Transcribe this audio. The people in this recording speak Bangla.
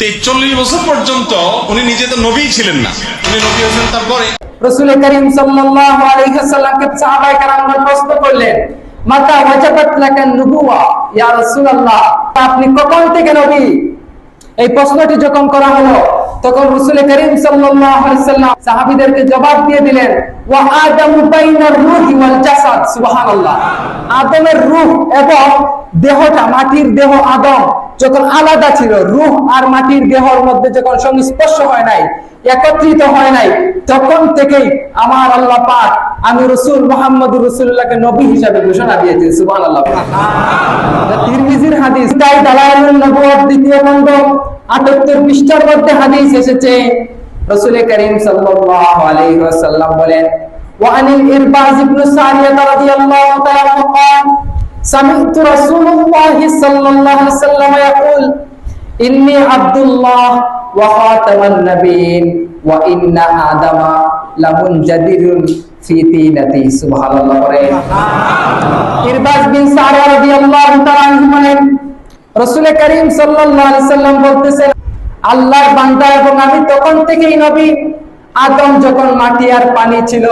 তেচল্লিশ বছর পর্যন্ত উনি নিজে তো নবী ছিলেন না। উনি নবী হয়েছেন তারপরে। রসুল করিম সাল্লাল্লাহু আলাইহি ওয়াসাল্লামকে সাহাবায়ে প্রশ্ন করলেন, মাতা ওয়াজাবাত লাকা ইয়া রাসূলুল্লাহ? আপনি কখন থেকে নবী? এই প্রশ্নটি যখন করা হলো, তখন রসুল করিম সাল্লাল্লাহু আলাইহি সাল্লাম সাহাবীদেরকে জবাব দিয়ে দিলেন, ওয়া আদামু বাইনার রূহি ওয়াল জাসাদ, সুবহানাল্লাহ। আদমের রূহ এবং দেহটা, মাটির দেহ আদম যখন আলাদা ছিল, রুহ আর মাটির দেহর মধ্যে যখন সংস্পর্শ হয় নাই, একত্রিত হয় নাই, তখন থেকেই আমার আল্লাহ পাক আমি রসুল মোহাম্মদ রসুল্লাহকে নবী হিসাবে ঘোষণা দিয়েছেন সুবান আল্লাহ তিরমিজির হাদিস। তাই দালায়ুল নবুয়াত দ্বিতীয় খণ্ড আটাত্তর পৃষ্ঠার মধ্যে হাদিস এসেছে। রসুল করিম সাল্লাল্লাহু আলাইহি ওয়াসাল্লাম বলেন, ওয়া আনিল ইরবাজ ইবনে রাদিয়াল্লাহু سمعت رسول الله صلى الله عليه وسلم يقول إني عبد الله وخاتم النبيين وإن آدم لمنجدر في طينتي سبحان الله বলেন ইরবাজ বিন সারা রাদিয়াল্লাহু তাআলা আনহু বলেন রাসূল করিম সাল্লাল্লাহু আলাইহি সাল্লাম বলতেছেন আল্লাহর বান্দা এবং আমি তখন থেকেই নবী আদম যখন মাটি আর পানি ছিল